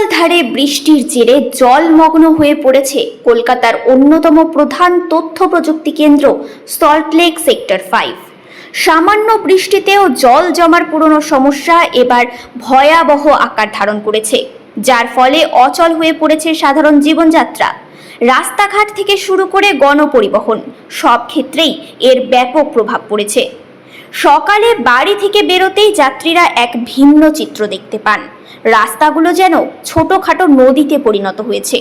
মুষলধারে বৃষ্টির জেরে জলমগ্ন হয়ে পড়েছে কলকাতার অন্যতম প্রধান তথ্য প্রযুক্তি কেন্দ্র সল্টলেক সেক্টর ফাইভ। সামান্য বৃষ্টিতেও জল জমার পুরনো সমস্যা এবার ভয়াবহ আকার ধারণ করেছে, যার ফলে অচল হয়ে পড়েছে সাধারণ জীবনযাত্রা। রাস্তাঘাট থেকে শুরু করে গণপরিবহন, সব ক্ষেত্রেই এর ব্যাপক প্রভাব পড়েছে। সকালে বাড়ি থেকে বেরোতেই যাত্রীরা এক ভিন্ন চিত্র দেখতে পান। রাস্তাগুলো যেন ছোটোখাটো নদীতে পরিণত হয়েছে।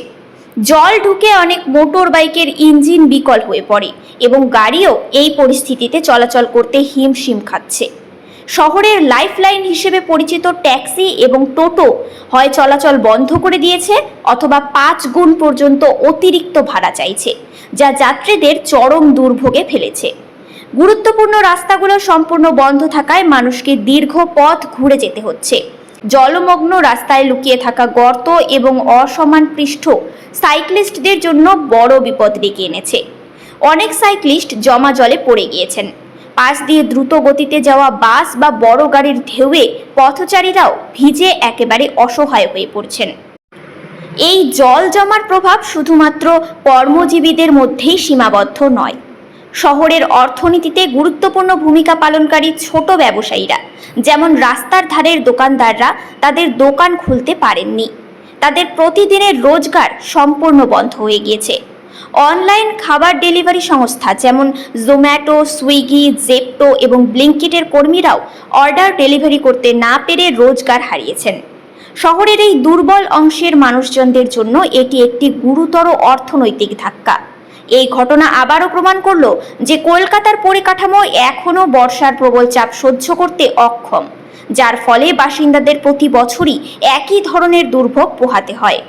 জল ঢুকে অনেক মোটর বাইকের ইঞ্জিন বিকল হয়ে পড়ে এবং গাড়িও এই পরিস্থিতিতে চলাচল করতে হিমশিম খাচ্ছে। শহরের লাইফলাইন হিসেবে পরিচিত ট্যাক্সি এবং টোটো হয় চলাচল বন্ধ করে দিয়েছে অথবা পাঁচ গুণ পর্যন্ত অতিরিক্ত ভাড়া চাইছে, যা যাত্রীদের চরম দুর্ভোগে ফেলেছে। গুরুত্বপূর্ণ রাস্তাগুলো সম্পূর্ণ বন্ধ থাকায় মানুষকে দীর্ঘ পথ ঘুরে যেতে হচ্ছে। জলমগ্ন রাস্তায় লুকিয়ে থাকা গর্ত এবং অসমান পৃষ্ঠ সাইক্লিস্টদের জন্য বড় বিপদ ডেকে এনেছে। অনেক সাইক্লিস্ট জমা জলে পড়ে গিয়েছেন। পাশ দিয়ে দ্রুত গতিতে যাওয়া বাস বা বড় গাড়ির ঢেউয়ে পথচারীরাও ভিজে একেবারে অসহায় হয়ে পড়ছেন। এই জল জমার প্রভাব শুধুমাত্র কর্মজীবীদের মধ্যেই সীমাবদ্ধ নয় শহরের অর্থনীতিতে গুরুত্বপূর্ণ ভূমিকা পালনকারী ছোট ব্যবসায়ীরা, যেমন রাস্তার ধারের দোকানদাররা, তাদের দোকান খুলতে পারেননি। তাদের প্রতিদিনের রোজগার সম্পূর্ণ বন্ধ হয়ে গিয়েছে। অনলাইন খাবার ডেলিভারি সংস্থা, যেমন জোম্যাটো সুইগি জেপটো এবং ব্লিঙ্কিটের কর্মীরাও অর্ডার ডেলিভারি করতে না পেরে রোজগার হারিয়েছেন। শহরের এই দুর্বল অংশের মানুষজনদের জন্য এটি একটি গুরুতর অর্থনৈতিক ধাক্কা। এই ঘটনা আবারও প্রমাণ করল যে কলকাতার পরিকাঠামো এখনও বর্ষার প্রবল চাপ সহ্য করতে অক্ষম, যার ফলে বাসিন্দাদের প্রতি বছরই একই ধরনের দুর্ভোগ পোহাতে হয়।